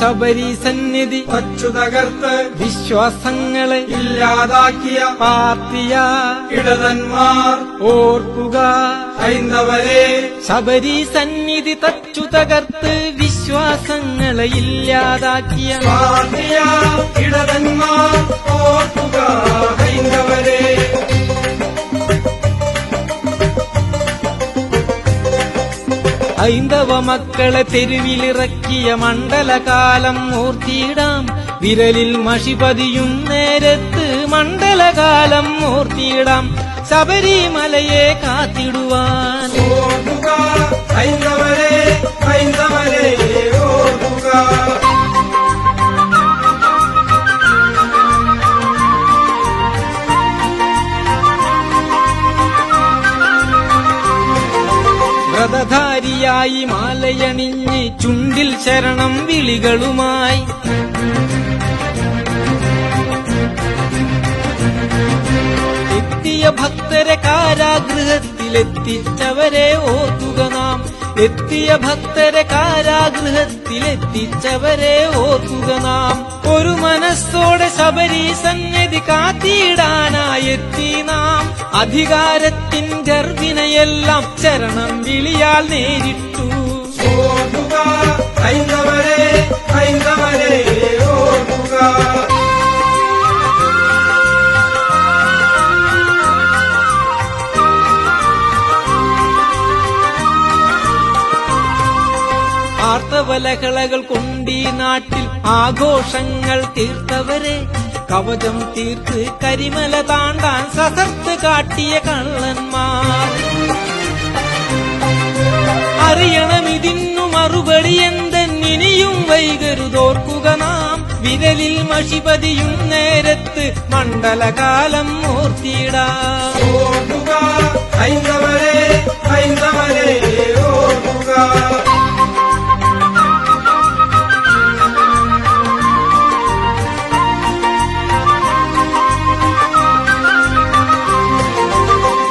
ശബരി സന്നിധി വച്ചു തകർത്ത് വിശ്വാസങ്ങളെ ഇല്ലാതാക്കിയ പാർട്ടിയ ഇടതന്മാർ ഓർക്കുക. ഹൈന്ദവരെ ശബരി സന്നിധി തച്ചു തകർത്ത് വിശ്വാസങ്ങളെ ഇല്ലാതാക്കിയ പാർട്ടിയ ഇടതന്മാർ ഓർക്കുക. ഹൈന്ദവ മക്കളെ തെരുവിലിറക്കിയ മണ്ഡലകാലം മൂർത്തിയിടാം വിരലിൽ മഷിപതിയും നേരത്ത് മണ്ഡലകാലം മൂർത്തിയിടാം ശബരിമലയെ കാത്തിടുവാൻ. വ്രതധാരിയായി മാലയണിഞ്ഞ് ചുണ്ടിൽ ശരണം വിളികളുമായി. എത്തിയ ഭക്തരെ കാരാഗൃഹത്തിലെത്തിച്ചവരെ ഓർക്കുക നാം. എത്തിയ ഭക്തരെ കാരാഗൃഹത്തിലെത്തിച്ചവരെ ഓർക്കുക നാം. ഒരു മനസ്സോടെ ശബരി സന്നിധി കാത്തിയിടാനായെത്തി നാം. അധികാരത്തിൻ ഗർഭിനെയെല്ലാം ചരണം വിളിയാൽ നേരിട്ടു. ഹൈന്ദവരെ ഹൈന്ദവരെ ഓർക്കുക ആർത്തവലഹളകൾ കൊണ്ടീ നാട്ടിൽ ആഘോഷങ്ങൾ തീർത്തവരെ കവചം തീർത്ത് കരിമല താണ്ടാൻ സഹർത്ത് കാട്ടിയ കള്ളന്മാർ. അറിയണം ഇതിന്നു മറുപടി എന്തെന്നിനിയും വൈകരുതോർക്കുക നാം വിരലിൽ മഷിപതിയും നേരത്ത് മണ്ഡലകാലം മൂർത്തിയിടാം ഓർക്കുക ഹൈന്ദവരെ ഹൈന്ദവരെ ഓർക്കുക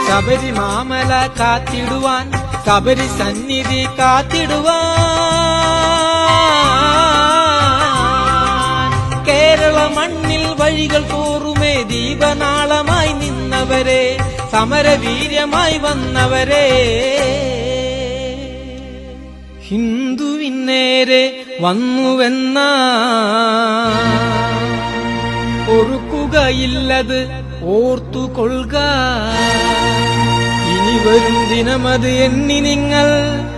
ശബരി മാമല കാത്തിടുവാൻ ശബരി സന്നിധി കാത്തിടുവ കേരള മണ്ണിൽ വഴികൾ തോറുമേ ദീപനാളമായി നിന്നവരെ സമരവീര്യമായി വന്നവരെ. ഹിന്ദുവിന്നേരെ വന്നുവെന്ന. ഒരുക്കുകയില്ലത് ഓർത്തുകൊള്ളുക. വരും ദിനമത് എണ്ണി നിങ്ങൾ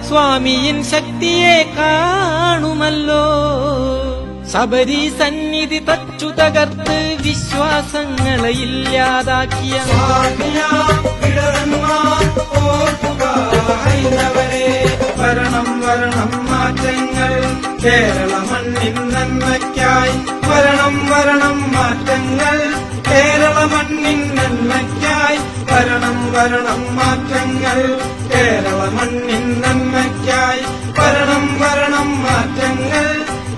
സ്വാമിയിൻ ശക്തിയെ കാണുമല്ലോ. ശബരി സന്നിധി തച്ചു തകർത്ത് വിശ്വാസങ്ങളെ ഇല്ലാതാക്കിയ വരണം കേരള മണ്ണിൻ വരണം മാറ്റങ്ങൾ. കേരള മണ്ണിൻ നന്മയ്ക്കായി വരണം വരണം കേരള മണ്ണിൻ നന്മയ്ക്കായി വരണം വരണം മാറ്റങ്ങൾ.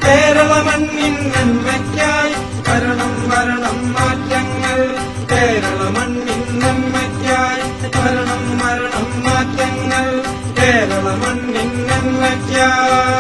കേരള മണ്ണിൻ നന്മയ്ക്കായി വരണം വരണം മാറ്റങ്ങൾ. കേരള മണ്ണിൻ നന്മയ്ക്കായി വരണം വരണം മാറ്റങ്ങൾ. കേരള മണ്ണിൻ നന്മയ്ക്കായി